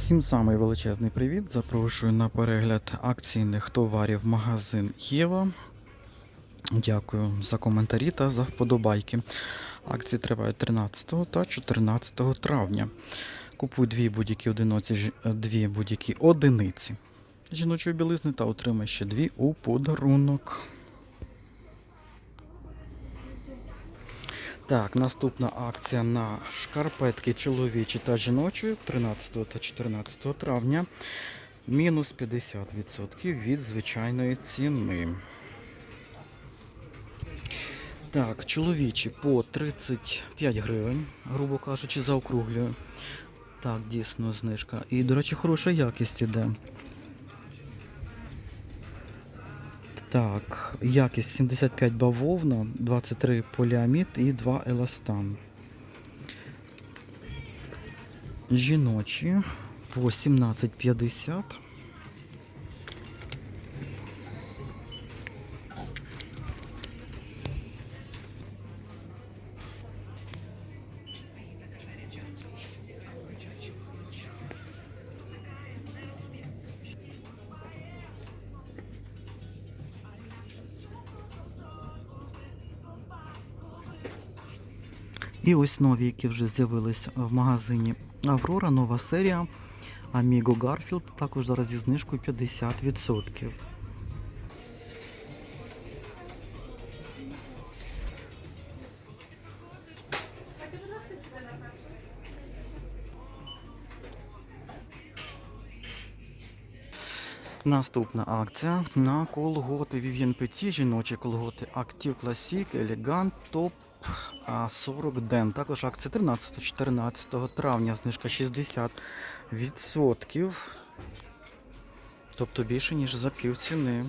Всім самий величезний привіт. Запрошую на перегляд акційних товарів магазин Єва. Дякую за коментарі та за вподобайки. Акції тривають 13 та 14 травня. Купуй дві будь-які одиниці, дві будь-які одиниці жіночої білизни та отримай ще дві у подарунок. Так, наступна акція на шкарпетки чоловічі та жіночі 13 та 14 травня. Мінус 50% від звичайної ціни. Так, чоловічі по 35 гривень, грубо кажучи, заокруглюю. Так, дійсно знижка. І, до речі, хороша якість іде. Так, якість 75 бавовна, 23 поліамід і 2 еластан. Жіночі по 17,50. І ось нові, які вже з'явились в магазині Аврора, нова серія Amigo Garfield, також зараз зі знижкою 50%. Наступна акція на колготи Vivienne Petit, жіночі колготи Active Classic, Elegant Top 40 ден. Також акція 13-14 травня, знижка 60%. Тобто більше, ніж за пів ціни.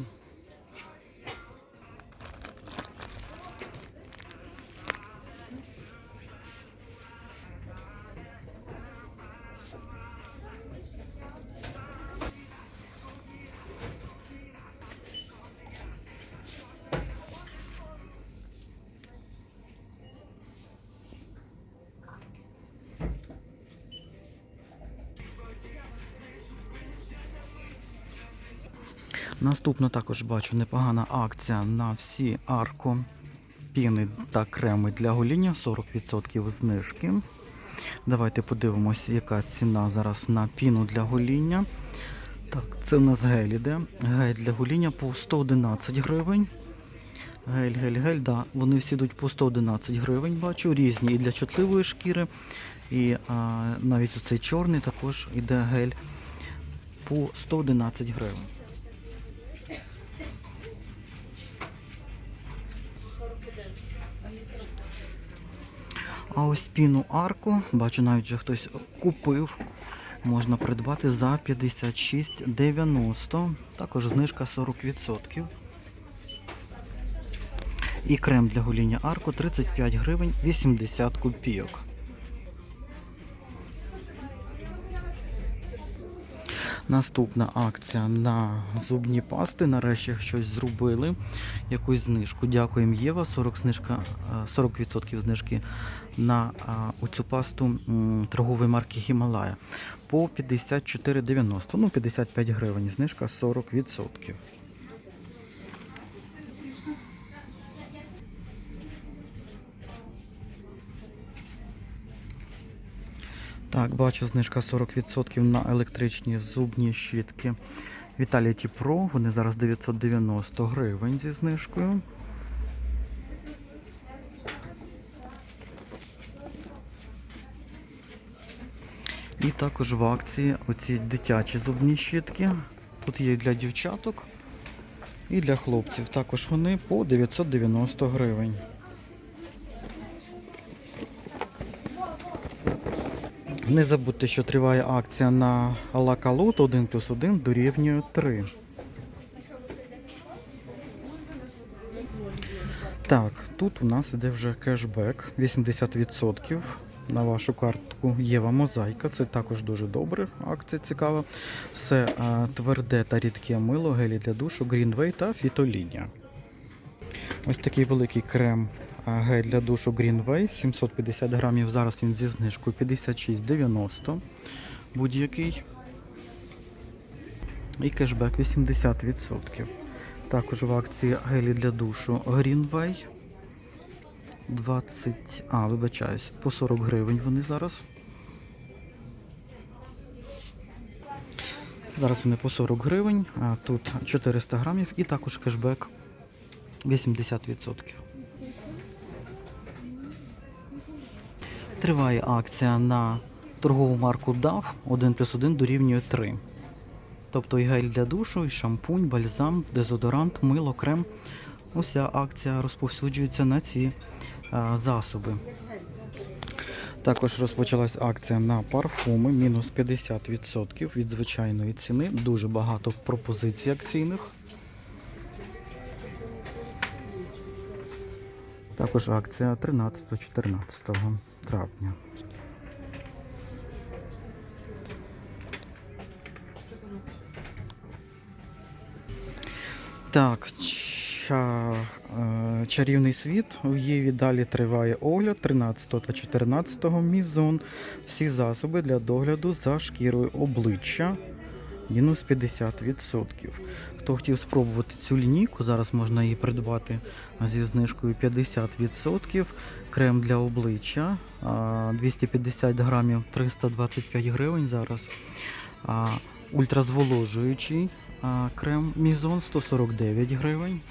Наступно також бачу непогана акція на всі арко піни та креми для гоління 40% знижки. Давайте подивимося, яка ціна зараз на піну для гоління. Так, це в нас гель іде. Гель для гоління по 111 гривень. Гель, гель, гель, да, вони всі йдуть по 111 гривень, бачу, різні і для чутливої шкіри. І а, навіть оцей чорний також іде гель по 111 гривень. А ось піну арку, бачу, навіть вже хтось купив. Можна придбати за 56,90. Також знижка 40%. І крем для гоління арку 35 гривень 80 копійок. Наступна акція на зубні пасти. Нарешті щось зробили. Якусь знижку. Дякуємо Єва. 40 знижка, е, 40% знижки на а, цю пасту торгової марки Гімалая. По 54,90. Ну, 55 гривень. Знижка 40%. Так, бачу знижка 40% на електричні зубні щітки. Vitality Pro, вони зараз 990 гривень зі знижкою. І також в акції оці дитячі зубні щітки. Тут є і для дівчаток, і для хлопців. Також вони по 990 гривень. Не забудьте, що триває акція на Лакалут 1 плюс 1 дорівнює 3. Так, тут у нас іде вже кешбек 80% на вашу картку Єва Мозаїка. Це також дуже добре. Акція цікава. Все а, тверде та рідке мило, гелі для душу, Greenway та фітолінія. Ось такий великий крем гель для душу Greenway, 750 грамів. Зараз він зі знижкою 56,90. Будь-який. і кешбек 80%. Також в акції гелі для душу Greenway 20, а, вибачаюсь, по 40 гривень вони зараз. Зараз вони по 40 гривень, а тут 400 грамів і також кешбек 80%. Триває акція на торгову марку DAF 1 плюс 1 дорівнює 3. Тобто і гель для душу, і шампунь, бальзам, дезодорант, мило, крем. Уся акція розповсюджується на ці а, засоби. Також розпочалась акція на парфуми мінус 50% від звичайної ціни. Дуже багато пропозицій акційних. Також акція 13-14 травня. Так, ча, е, чарівний світ У Єві далі триває огляд 13 та 14 мізон. Всі засоби для догляду за шкірою обличчя. Мінус 50%. Хто хотів спробувати цю лінійку, зараз можна її придбати зі знижкою 50%. Крем для обличчя 250 грамів 325 гривень зараз. Ультразволожуючий крем Мізон 149 гривень.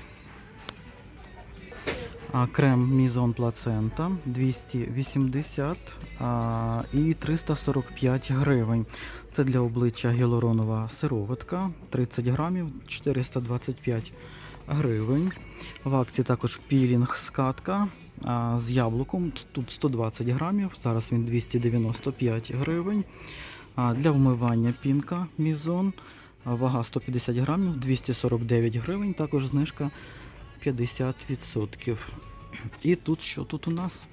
Крем Мізон Плацента 280 а, і 345 гривень. Це для обличчя гіалуронова сироватка 30 грамів 425 гривень. В акції також пілінг скатка з яблуком. Тут 120 грамів, зараз він 295 гривень. Для вмивання пінка Мізон. Вага 150 грамів, 249 гривень, також знижка 50%. І тут що тут у нас?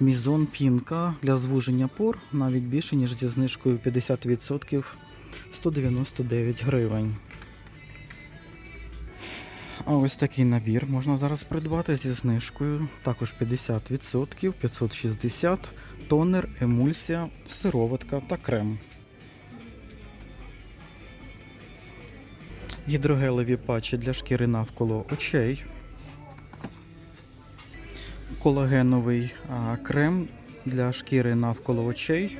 Мізон пінка для звуження пор навіть більше, ніж зі знижкою 50% 199 гривень. А ось такий набір можна зараз придбати зі знижкою. Також 50%, 560, тонер, емульсія, сироватка та крем. Гідрогелеві патчі для шкіри навколо очей. Колагеновий крем для шкіри навколо очей.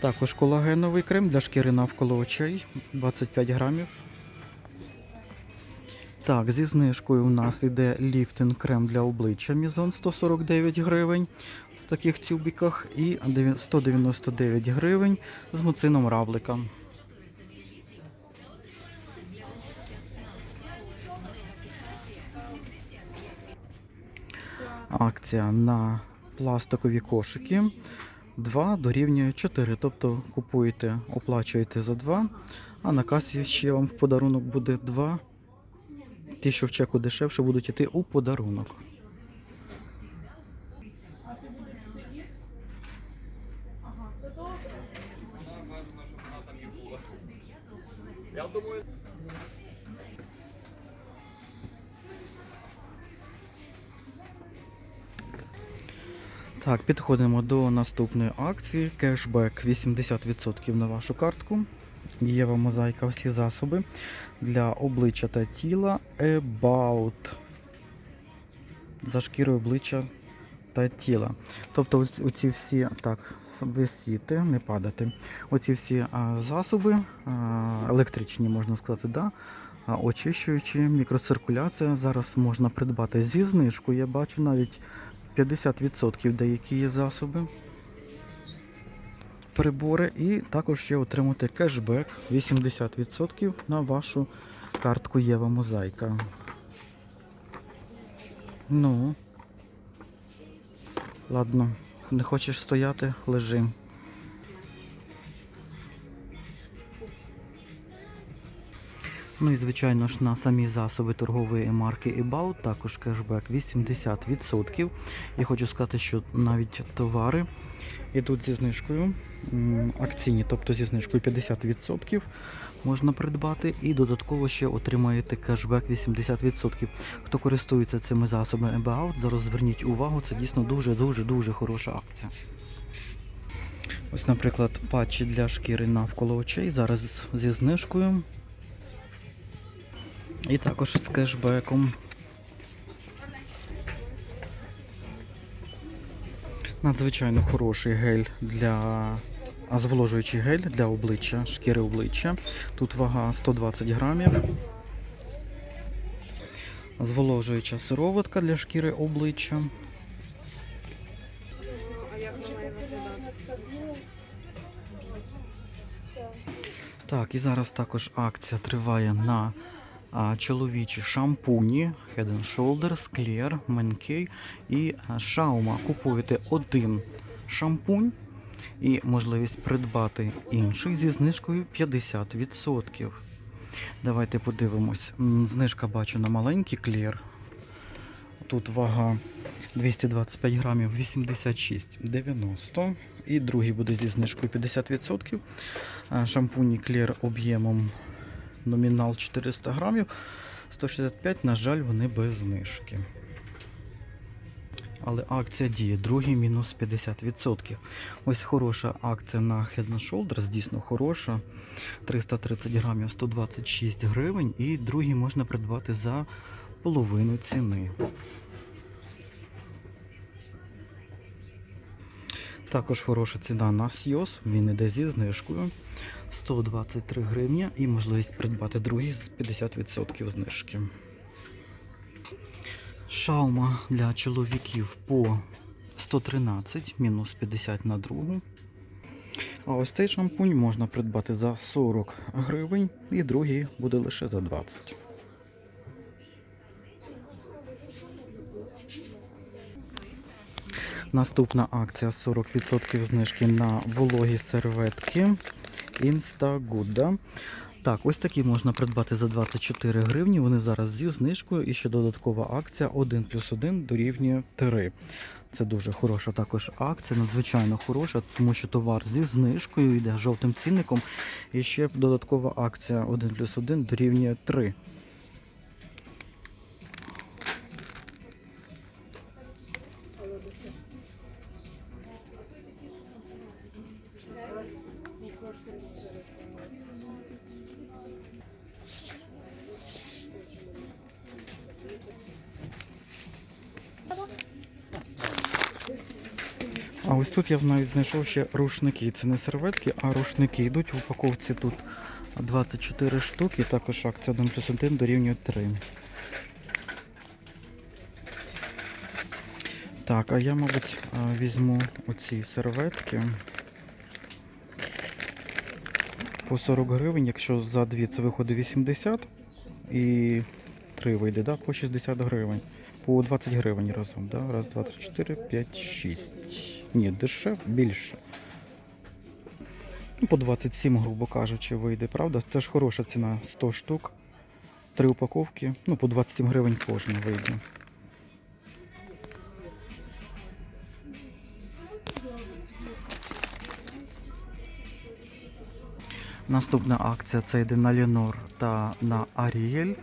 Також колагеновий крем для шкіри навколо очей 25 грамів. Так, зі знижкою у нас йде ліфтинг крем для обличчя Мізон 149 гривень в таких тюбіках і 199 гривень з муцином равлика. Акція на пластикові кошики 2 дорівнює 4. Тобто купуєте, оплачуєте за 2, а на касі ще вам в подарунок буде 2. Ті, що в чеку дешевше, будуть йти у подарунок. Так, підходимо до наступної акції. Кешбек 80% на вашу картку. Єва мозаїка всі засоби для обличчя та тіла About. За шкірою обличчя та тіла. Тобто оці всі, так, висіти, не падати. Оці всі а, засоби, а, електричні, можна сказати, да? а, очищуючі, мікроциркуляція. Зараз можна придбати зі знижкою. Я бачу навіть 50% деякі є засоби. Прибори і також ще отримати кешбек 80% на вашу картку Єва Мозайка. Ну. Ладно, не хочеш стояти, лежи. Ну і звичайно ж на самі засоби торгової марки About також кешбек 80%. Я хочу сказати, що навіть товари йдуть зі знижкою акційні, тобто зі знижкою 50% можна придбати і додатково ще отримаєте кешбек 80%. Хто користується цими засобами About, зараз зверніть увагу, це дійсно дуже-дуже дуже хороша акція. Ось, наприклад, патчі для шкіри навколо очей. Зараз зі знижкою. І також з кешбеком. Надзвичайно хороший гель для. Зволожуючий гель для обличчя, шкіри обличчя. Тут вага 120 грамів. Зволожуюча сироватка для шкіри обличчя. Так, і зараз також акція триває на чоловічі шампуні Head and Shoulders, Clear, Mankey і а, Shauma. Купуєте один шампунь і можливість придбати інший зі знижкою 50%. Давайте подивимось. Знижка бачу на маленький Clear. Тут вага 225 грамів 86,90. І другий буде зі знижкою 50%. Шампуні Clear об'ємом номінал 400 грамів. 165, на жаль, вони без знижки. Але акція діє, другий мінус 50%. Ось хороша акція на Head and Shoulders, дійсно хороша. 330 грамів 126 гривень. І другий можна придбати за половину ціни. Також хороша ціна на Сйоз, він іде зі знижкою 123 гривні і можливість придбати другий з 50% знижки. Шаума для чоловіків по 113, мінус 50 на другу. А ось цей шампунь можна придбати за 40 гривень і другий буде лише за 20. Наступна акція 40% знижки на вологі серветки Instagood. Так, ось такі можна придбати за 24 гривні. Вони зараз зі знижкою і ще додаткова акція 1 плюс 1 дорівнює 3. Це дуже хороша також акція, надзвичайно хороша, тому що товар зі знижкою йде жовтим цінником. І ще додаткова акція 1 плюс 1 дорівнює 3. А ось тут я навіть знайшов ще рушники. Це не серветки, а рушники. Йдуть в упаковці тут 24 штуки, також акція 1 плюс 1 дорівнює 3. Так, а я, мабуть, візьму оці серветки. По 40 гривень, якщо за дві це виходить 80 і 3 вийде, да? по 60 гривень. По 20 гривень разом, да? Раз, два, три, чотири, п'ять, шість. Ні, дешев більше. Ну, по 27, грубо кажучи, вийде, правда? Це ж хороша ціна, 100 штук, 3 упаковки, ну, по 27 гривень кожна вийде. Наступна акція це йде на Ленор та на Ariel.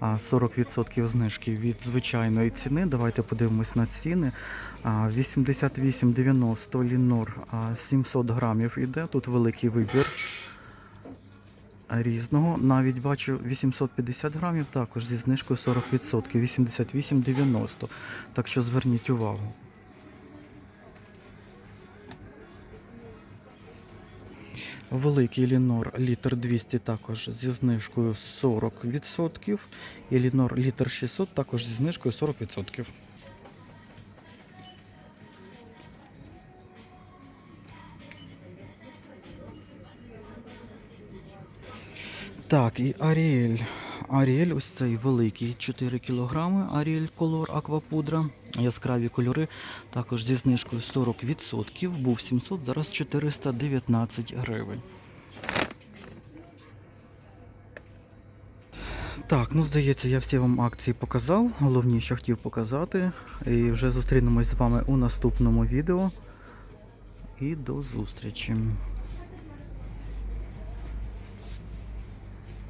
40% знижки від звичайної ціни. Давайте подивимось на ціни. 88,90 Лінор 700 грамів іде. Тут великий вибір різного. Навіть бачу 850 грамів також зі знижкою 40%. 88,90. Так що зверніть увагу. Великий Лінор літр 200 також зі знижкою 40%. І Лінор літр 600 також зі знижкою 40%. Так, і Аріель. Аріель, ось цей великий 4 кг. Аріель Color Аквапудра. Яскраві кольори. Також зі знижкою 40%. Був 700, зараз 419 гривень. Так, ну здається, я всі вам акції показав. Головні, що хотів показати. І вже зустрінемось з вами у наступному відео. І до зустрічі.